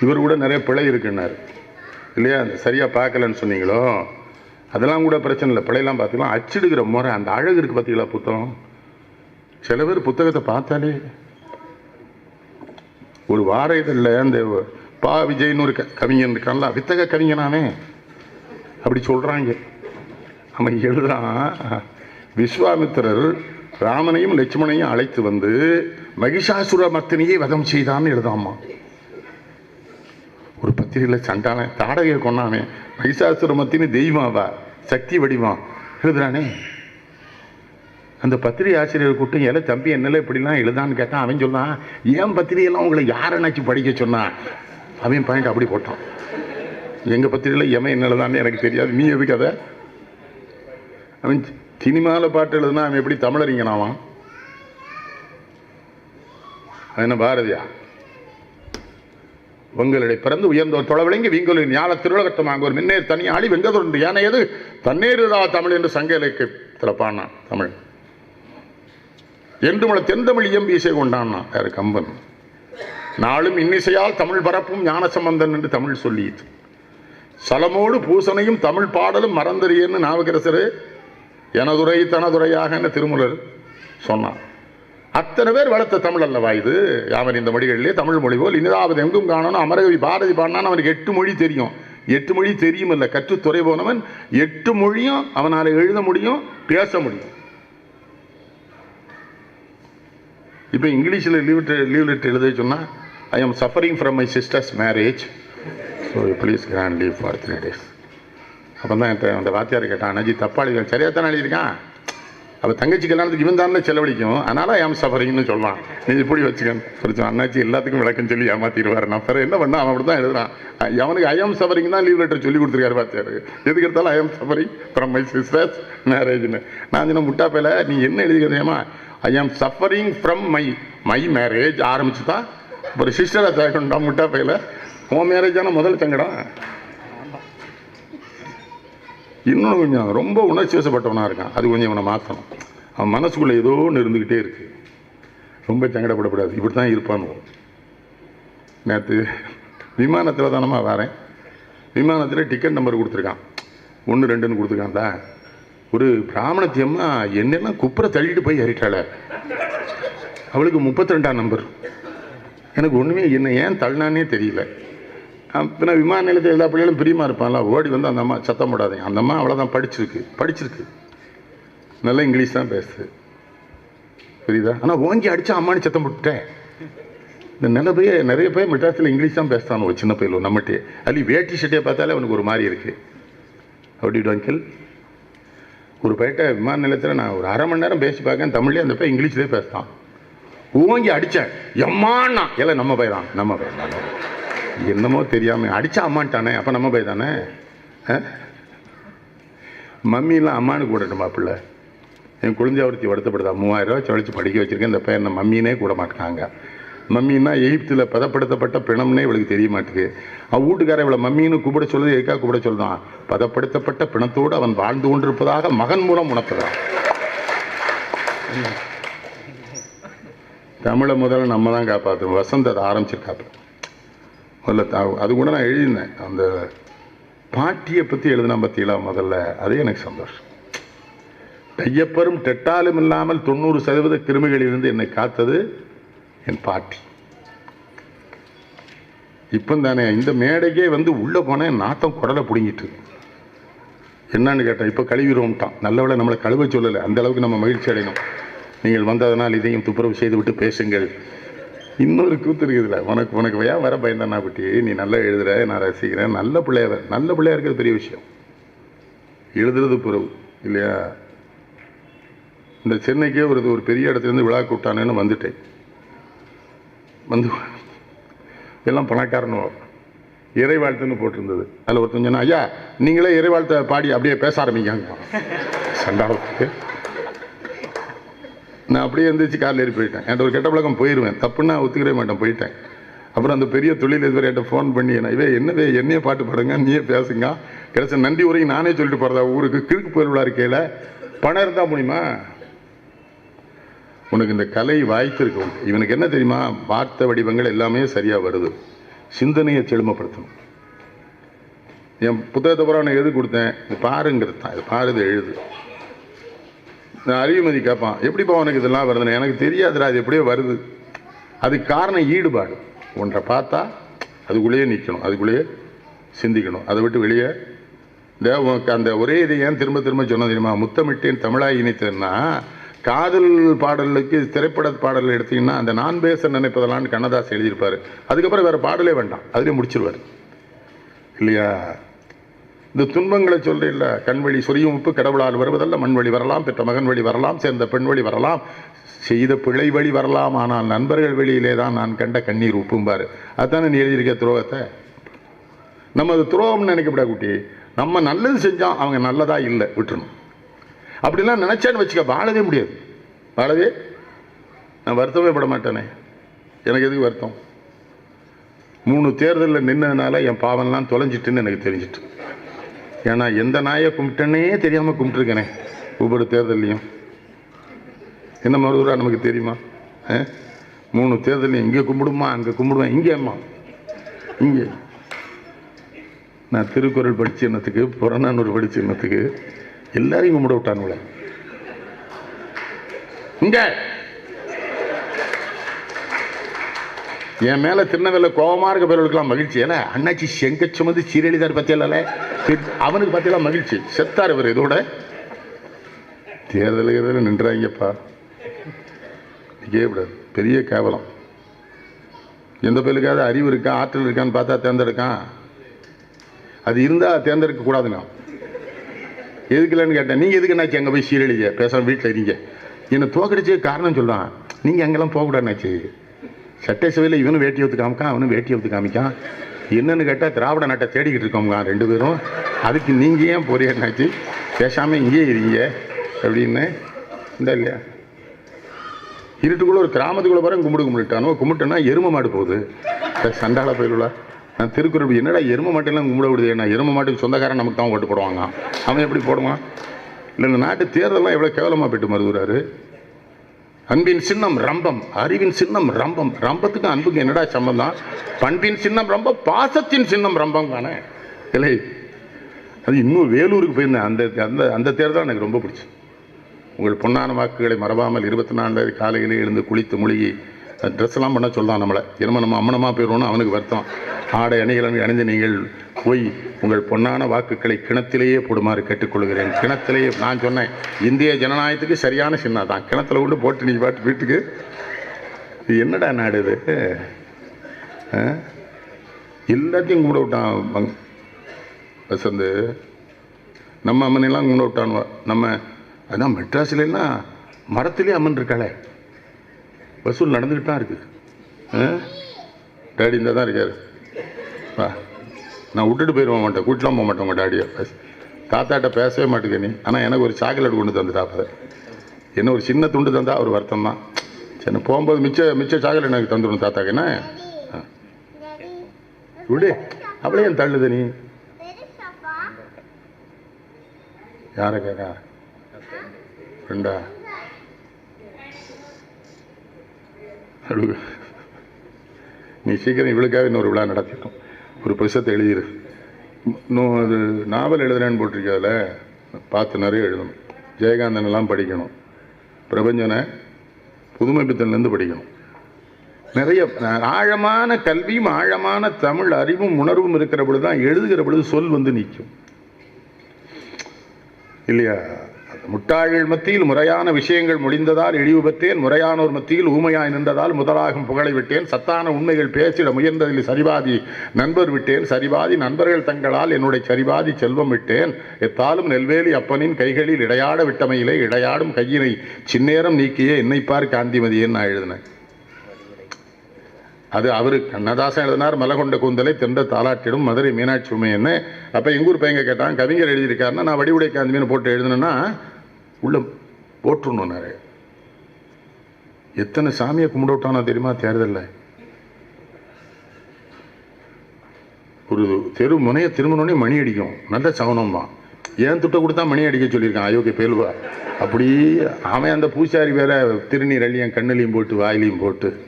இவர் கூட நிறைய பிழை இருக்குன்னார். இல்லையா? அந்த சரியாக பார்க்கலன்னு சொன்னீங்களோ? அதெல்லாம் கூட பிரச்சனை இல்லை. பிழையெல்லாம் பார்த்துக்கலாம். அச்சிடுகிற முறை அந்த அழகு இருக்குது பார்த்தீங்களா புத்தகம்? சில பேர் புத்தகத்தை பார்த்தாலே ஒரு வார இதழில் அந்த பா விஜய்னு ஒரு க- கவிஞன் இருக்கான்ல வித்தக கவிஞனானே. அப்படி சொல்கிறாங்க அவன் எழுதுறான் விஸ்வாமித்திரர் ராமனையும் லட்சுமணையும் அழைத்து வந்து மகிஷாசுர மர்த்தினியை வதம் செய்தான்னு எழுதாமா? ஒரு பத்திரிகையில் சண்டான தாடகையை கொண்டானே மகிஷாசுரமத்தின்னு தெய்வம் தெய்வமாவா சக்தி வடிவம் எழுதுறானே. அந்த பத்திரிகை ஆசிரியர் கூட்டம் எல தம்பி என்னல இப்படிலாம் எழுதான்னு கேட்டான். அவன் சொன்னான் ஏன் பத்திரிகையெல்லாம் உங்களை யாரை படிக்க சொன்னான் அவன் பாயிண்ட் அப்படி போட்டான். எங்கள் பத்திரிகையில் எவன் என்ன எழுதான்னு எனக்கு தெரியாது. நீ எதுக்கு அதை? அவன் சினிமாவில் பாட்டு எழுதுனா அவன் எப்படி தமிழறிங்கனாவான் அவன் என்ன பாரதியா? உங்களுடைய பிறந்து உயர்ந்தோர் தொலைவிளங்கி வீங்கலின் ஞான திருளகட்டமாக ஒரு மின்னேர் தனியாளி வெங்கதொன்று யானையது தன்னேருதா தமிழ் என்று சங்க இலக்கியத்தில் பாடினான் தமிழ். என்று உள்ள தென்தமிழ் இயம்பி இசை கொண்டான்னா யாரு கம்பன். நாளும் இன்னிசையால் தமிழ் பரப்பும் ஞான சம்பந்தன் என்று தமிழ் சொல்லியது. சலமோடு பூசனையும் தமிழ் பாடலும் மறந்தறியன்னு நாவுக்கரசரு எனதுரை தனதுரையாக என்ன திருமுலர் சொன்னான் அத்தனை பேர் வளர்த்த தமிழ் அல்லவா இது? அவன் இந்த மொழிகளிலே தமிழ் மொழி போல். இனிதாவது எங்கும் காணணும். அமரகவி பாரதி பாடினான்னு அவனுக்கு எட்டு மொழி தெரியும். எட்டு மொழி தெரியும் இல்லை கற்றுத்துறை போனவன் எட்டு மொழியும் அவனால் எழுத முடியும் பேச முடியும். இப்போ இங்கிலீஷில் லீவ் லீவ் லெட்டர் எழுத சொன்னால் I am suffering from my sister's marriage so please grant leave for three days அப்போ தான் என்கிட்ட அந்த வாத்தியார் கேட்டான் அண்ணாஜி தப்பாளி சரியாக தானே எழுதியிருக்கான்? அப்போ தங்கச்சி கல்யாணத்துக்கு இவன் தானே செலவழிக்கும். அதனால ஏம் சஃபரிங்னு சொல்லலாம் நீ இப்படி வச்சுக்கணும் அண்ணாச்சி எல்லாத்துக்கும் விளக்கம் சொல்லி ஏமாத்திடுவார். நான் பிறகு என்ன பண்ணா அவன் அப்படி தான் எழுதுறான். அவனுக்கு ஐஎம் சஃபரிங் தான் லீவ் லெட்டர் சொல்லி கொடுத்துருக்காரு பார்த்தாரு எதுக்கு எடுத்தாலும் I'm suffering from my sister's மேரேஜ்னு நான் சொன்ன முட்டாப்பையில் நீ என்ன எழுதிக்கிறேமா I am suffering from my my marriage ஆரம்பிச்சு தான் ஒரு சிஸ்டராக தேக்கண்டா முட்டாப்பையில் உன் மேரேஜ் முதல் சங்கடம். இன்னொன்று கொஞ்சம் ரொம்ப உணர்ச்சி வசப்பட்டவனாக இருக்கான். அது கொஞ்சம் இவனை மாற்றணும் அவன் மனசுக்குள்ளே ஏதோ ஒன்று இருந்துக்கிட்டே இருக்கு. ரொம்ப சங்கடப்படக்கூடாது. இப்படி தான் இருப்பானோ நேற்று விமானத்தில் தானம்மா வரேன். விமானத்தில் டிக்கெட் நம்பர் கொடுத்துருக்கான். ஒன்று ரெண்டுன்னு கொடுத்துருக்கான்டா ஒரு பிராமணத்தியம்மா என்னென்ன என்னெல்லாம் குப்புற தள்ளிட்டு போய் ஏறிட்டாள. அவளுக்கு முப்பத்தி ரெண்டாம் நம்பர் எனக்கு ஒன்றுமே என்ன ஏன் தள்ளினானே தெரியல. பின்ன விமான நிலையத்தில் எல்லா பிள்ளைகளும் பிரியமாக இருப்பான்ல? ஓடி வந்து அந்த அம்மா சத்தம் போடாதீங்க. அந்த அம்மா அவ்வளோதான் படிச்சிருக்கு. படிச்சிருக்கு. நல்லா இங்கிலீஷ் தான் பேசுது. புரியுதா? ஆனால் ஓங்கி அடித்தா அம்மானு சத்தம் போட்டுட்டேன். இந்த நில நிறைய பேர் மெட்ராஸில் இங்கிலீஷ் தான் பேசுகிறான் ஒரு சின்ன பையன் நம்மகிட்டே அல்லி வேட்டி ஷர்ட்டே பார்த்தாலே அவனுக்கு ஒரு மாதிரி இருக்குது அப்படி அங்கிள் ஒரு பையிட்ட விமான நிலையத்தில் நான் ஒரு அரை மணி நேரம் பேசி பார்க்கேன் தமிழ்லேயே அந்த பையன் இங்கிலீஷ்லேயே பேசுகிறான் ஓங்கி அடித்தேன் எம்மான்னா எல்லாம் நம்ம பையன் தான். நம்ம பையன் தான். என்னமோ தெரியாமல் அடித்தா அம்மான்ட்டானே அப்போ நம்ம போய் தானே? ஆ? மம்மிலாம் அம்மானு கூடட்டுமா பிள்ளை என் குழந்தை ஒருத்தி வருத்தப்படுதா? மூவாயிரம் ரூபாய் படிக்க வச்சிருக்கேன் இந்த பையனை மம்மினே கூட மாட்டாங்க மம்மின்னா எகிப்தில் பதப்படுத்தப்பட்ட பிணம்னே இவளுக்கு தெரிய மாட்டேங்குது அவன் வீட்டுக்கார இவளை மம்மின்னு கூப்பிட சொல்லுது எதுக்காக கூப்பிட சொல்லுதான் பதப்படுத்தப்பட்ட பிணத்தோடு அவன் வாழ்ந்து கொண்டிருப்பதாக மகன் மூலம் உணர்த்துறான். தமிழை முதல்ல நம்ம தான் காப்பாற்றுவோம் வசந்த் அதை ஆரம்பிச்சு முதல்ல அது கூட நான் எழுதினேன் அந்த பாட்டியை பற்றி எழுதினா பற்றியெல்லாம் முதல்ல? அதே எனக்கு சந்தோஷம். டையப்பரும் டெட்டாலும் இல்லாமல் தொண்ணூறு சதவீத கிருமிகளிலிருந்து என்னை காத்தது என் பாட்டி. இப்போ தானே இந்த மேடைக்கே வந்து உள்ளே போனேன் நாத்தம் குடலை பிடுங்கிட்டு என்னன்னு கேட்டேன் இப்போ கழுவிடுவோம்ட்டான். நல்லவளை நம்மளை கழுவ சொல்லலை. அந்த அளவுக்கு நம்ம மகிழ்ச்சி அடையணும். நீங்கள் வந்ததனால் இதையும் துப்புரவு செய்து விட்டு பேசுங்கள். இன்னொரு கூத்து இருக்குதுல உனக்கு உனக்கு ஏன் வர பயந்தானா குட்டி? நீ நல்லா எழுதுற நான் ரசிக்கிறேன். நல்ல பிள்ளையா நல்ல பிள்ளையா இருக்கிறது பெரிய விஷயம். எழுதுறது புறவு இல்லையா? இந்த சென்னைக்கே ஒரு ஒரு பெரிய இடத்துலேருந்து விழா கூட்டானேன்னு வந்துட்டேன். வந்து எல்லாம் பணக்காரனோ? இறைவாழ்த்துன்னு போட்டிருந்தது. அதில் ஒருத்தன் சொன்னா ஐயா நீங்களே இறைவாழ்த்த பாடி அப்படியே பேச ஆரம்பிக்காங்க. சண்டாளத்துக்கு. நான் அப்படியே எழுந்திரிச்சு காரில் ஏறி போயிட்டேன். என்கிட்ட ஒரு கெட்ட பழக்கம் போயிடுவேன் தப்புன்னா ஒத்துக்கவே மாட்டேன் போயிட்டேன். அப்புறம் அந்த பெரிய தொழில் இதுவரை என்கிட்ட ஃபோன் பண்ணி என்ன இவே என்னவே என்னையே பாட்டு பாடுங்க நீயே பேசுங்க. கிடைச்ச நன்றி உரையும் நானே சொல்லிட்டு போகிறதா ஊருக்கு கிழக்கு போயிருவிழா இருக்கையில் பணம் இருந்தால் முடியுமா? உனக்கு இந்த கலை வாய்ப்பு இவனுக்கு என்ன தெரியுமா? வார்த்தை வடிவங்கள் எல்லாமே சரியாக வருது. சிந்தனையை செழுமைப்படுத்தணும். என் புத்தகத்தை பூரா நான் எது கொடுத்தேன். இது பாருங்கிறது தான். இது பாருது எழுது. நான் அறிவுமதி கேட்பான் எப்படிப்பா உனக்கு இதெல்லாம் வருதுன்னு? எனக்கு தெரியாதுடா அது எப்படியோ வருது. அதுக்கு காரணம் ஈடுபாடு. ஒன்றை பார்த்தா அதுக்குள்ளேயே நிற்கணும் அதுக்குள்ளேயே சிந்திக்கணும். அதை விட்டு வெளியே இந்த உனக்கு அந்த ஒரே இதை ஏன் திரும்ப திரும்ப சொன்ன தெரியுமா? முத்தமிட்டேன் தமிழாக இணைத்தேன்னா காதல் பாடலுக்கு திரைப்பட பாடல் எடுத்தீங்கன்னா அந்த நான் பேச நினைப்பதெல்லாம் கண்ணதாஸ் எழுதியிருப்பார். அதுக்கப்புறம் வேறு பாடலே வேண்டாம். அதிலே முடிச்சிருவார். இல்லையா? இந்த துன்பங்களை சொல்றேன்ல கண்வழி சொரியும் உப்பு கடவுளால் வருவதல்ல மண்வழி வரலாம் பெற்ற மகன் வழி வரலாம் சேர்ந்த பெண் வழி வரலாம் செய்த பிழை வழி வரலாம் ஆனால் நண்பர்கள் வெளியிலே தான் நான் கண்ட கண்ணீர் உப்பும்பார். அதானே நீ எழுதியிருக்க துரோகத்தை? நம்ம அது துரோகம்னு நினைக்கப்படா குட்டி. நம்ம நல்லது செஞ்சோம் அவங்க நல்லதாக இல்லை விட்டுருணும் அப்படிலாம் நினச்சேன்னு வச்சுக்க வாழவே முடியாது. வாழவே? நான் வருத்தமே பட மாட்டேனே. எனக்கு எதுக்கு வருத்தம்? மூணு தேர்தலில் நின்னதுனால என் பாவம்லாம் தொலைஞ்சிட்டுன்னு எனக்கு தெரிஞ்சிட்டு. ஏன்னா எந்த நாயை கும்பிட்டேன்னே தெரியாமல் கும்பிட்டுருக்கேனே ஒவ்வொரு தேர்தல்லையும். என்ன மருதுரா நமக்கு தெரியுமா? ஆ? மூணு தேர்தலையும் இங்கே கும்பிடுமா அங்கே கும்பிடுவேன் இங்கேம்மா. இங்கே. நான் திருக்குறள் படித்த எண்ணத்துக்கு புறநானூறு படித்த எண்ணத்துக்கு எல்லாரையும் கும்பிட விட்டானுங்களே. இங்கே. என் மேல திருநெல்வேலியில் கோபமா இருக்க பேர்களுக்கெல்லாம் மகிழ்ச்சி. ஏன்னா அண்ணாச்சி செங்க சுமந்து சீரழிதார் பத்தியல அவனுக்கு பத்தியெல்லாம் மகிழ்ச்சி. செத்தார் இவர் இதோட. தேர்தல் தேர்தல் நின்றாங்கப்பா. விடாது பெரிய கேவலம். எந்த பேருக்காவது அறிவு இருக்கா ஆற்றல் இருக்கான்னு பார்த்தா தேர்ந்தெடுக்கான். அது இருந்தால் தேர்ந்தெடுக்க கூடாதுண்ணா. எதுக்கு இல்லைன்னு கேட்டேன். நீங்கள் எதுக்கு என்னாச்சு அங்கே போய் சீரழிங்க பேசாமல் வீட்டில் இருங்க. என்னை தோக்கடிச்சே காரணம் சொல்லுவான் நீங்கள் அங்கெல்லாம் போகக்கூடாதுனாச்சு சட்டசபையில் இவனும் வேட்டி ஒத்து காமிக்கான் அவனும் வேட்டி ஒத்து காமிக்கான். என்னன்னு கேட்டால் திராவிட நாட்டை தேடிக்கிட்டு இருக்கோங்க ரெண்டு பேரும். அதுக்கு நீங்கள் ஏன் போறீங்கன்னாச்சு பேசாமல் இங்கேயே இருங்க அப்படின்னு. இந்த இல்லையா? இருட்டுக்குள்ளே ஒரு கிராமத்துக்குள்ளே பாருங்க கும்பிடு கும்பிட்டானோ கும்பிட்டோன்னா எரும மாடு போகுது. சண்டால சண்டாள நான் திருக்குறள் என்னடா எரும மாட்டெல்லாம் கும்பிட விடுது? நான் எரும மாட்டுக்கு சொந்தக்காரன் நமக்கு தான் ஓட்டு போடுவாங்க அவன் எப்படி போடுவான்? இல்லை இந்த நாட்டு தேர்தலாம் எவ்வளோ கேவலமாக போயிட்டு மருதுறாரு. அன்பின் சின்னம் ரம்பம் அறிவின் சின்னம் ரம்பம். ரம்பத்துக்கு அன்புக்கு என்னடா சம்பந்தம்? பண்பின் சின்னம் ரம்பம் பாசத்தின் சின்னம் ரம்பம் தானே? இல்லை அது இன்னும் வேலூருக்கு போயிருந்தேன். அந்த அந்த அந்த தேர் தான் எனக்கு ரொம்ப பிடிச்சி உங்கள் பொன்னான வாக்குகளை மறவாமல் இருபத்தி நான்கு காலையிலே எழுந்து குளித்து முழுகி ட்ரெஸ் எல்லாம் பண்ண சொல்லலாம் நம்மளை. என்னமோ நம்ம அம்மனமாக போயிடுவோம்னு அவனுக்கு வருத்தம். ஆடை அணிகளை அணிந்து நீங்கள் போய் உங்கள் பொன்னான வாக்குகளை கிணத்திலேயே போடுமாறு கேட்டுக்கொள்கிறேன். கிணத்திலேயே நான் சொன்னேன் இந்திய ஜனநாயகத்துக்கு சரியான சின்ன தான். கிணத்துல கொண்டு போட்டு நீ பாட்டு வீட்டுக்கு. இது என்னடா நாடு இது? ஆ? எல்லாத்தையும் கும்பிட விட்டான் வசந்து. நம்ம அம்மனெல்லாம் கும்பிட விட்டானுவா. நம்ம அதான் மெட்ராஸ்லாம் மரத்துலேயே அம்மன் இருக்காளே வசூல் நடந்துக்கிட்டு தான் இருக்குது. ஆ? டேடி இந்த தான் இருக்காரு. வா. நான் விட்டுட்டு போயிடுவோம் மாட்டேன் கூட்டலாம் போக மாட்டேன் உங்கள் டாடியை. தாத்தாட்ட பேசவே மாட்டேங்க நீ. ஆனால் எனக்கு ஒரு சாக்லேட் கொண்டு தந்துட்டாப்ப என்ன ஒரு சின்ன துண்டு தந்தா ஒரு வருத்தம் தான். சரி போகும்போது மிச்ச மிச்ச சாக்லேட் எனக்கு தந்துடணும் தாத்தாக்கு. என்ன. விடு. அவளே ஏன் தள்ளுது நீ? யாரை கேட்கா ஃப்ரெண்டா? நீ சீக்கிரம் இவளுக்காக இன்னொரு விழா நடத்திட்டோம் ஒரு புத்தகத்தை எழுதிரு. இன்னும் அது நாவல் எழுதுறேன்னு போட்டிருக்காதுல பார்த்து நிறைய எழுதணும். ஜெயகாந்தன் எல்லாம் படிக்கணும். பிரபஞ்சனை புதுமை பித்தன்லேருந்து படிக்கணும். நிறைய ஆழமான கல்வியும் ஆழமான தமிழ் அறிவும் உணர்வும் இருக்கிற பொழுது தான் எழுதுகிற பொழுது சொல் வந்து நிற்கும் இல்லையா? முட்டாள்கள் மத்தியில் முறையான விஷயங்கள் முடிந்ததால் இழிவு முறையானோர் மத்தியில் ஊமையாய் நின்றதால் முதலாகும் புகழை விட்டேன். சத்தான உண்மைகள் பேசிட முயன்றதில் சரிபாதி நண்பர் விட்டேன். சரிபாதி நண்பர்கள் தங்களால் என்னுடைய சரிபாதி செல்வம் விட்டேன். எத்தாலும் நெல்வேலி அப்பனின் கைகளில் இடையாட விட்டமையிலே இடையாடும் கையினை சின்னேரம் நீக்கியே என்னைப்பார் காந்திமதியன் நான் எழுதினேன். அது அவர் கண்ணதாசன் எழுதினார். மலகொண்ட கூந்தலை தென்ற தாலாட்டிடும் மதுரை மீனாட்சி உமையன்னு அப்போ எங்கூர் பையங்க கேட்டான் கவிஞர் எழுதியிருக்காருன்னா நான் வடிவுடை காந்திமீன் போட்டு எழுதினேன்னா உள்ளே போட்டுருணும் நிறைய எத்தனை சாமியை கும்பிடவிட்டானோ தெரியுமா? தேர்தலில். ஒரு தெரு முனையை திருமணோடனே மணி அடிக்கும். நல்ல சவனம் தான். ஏன் துட்டை கொடுத்தா மணி அடிக்க சொல்லியிருக்கான்? அயோக்கிய பேலுவா. அப்படி அவன் அந்த பூசாரி வேற திருநீர் அள்ளியும் கண்ணிலையும் போட்டு வாயிலையும் போட்டு.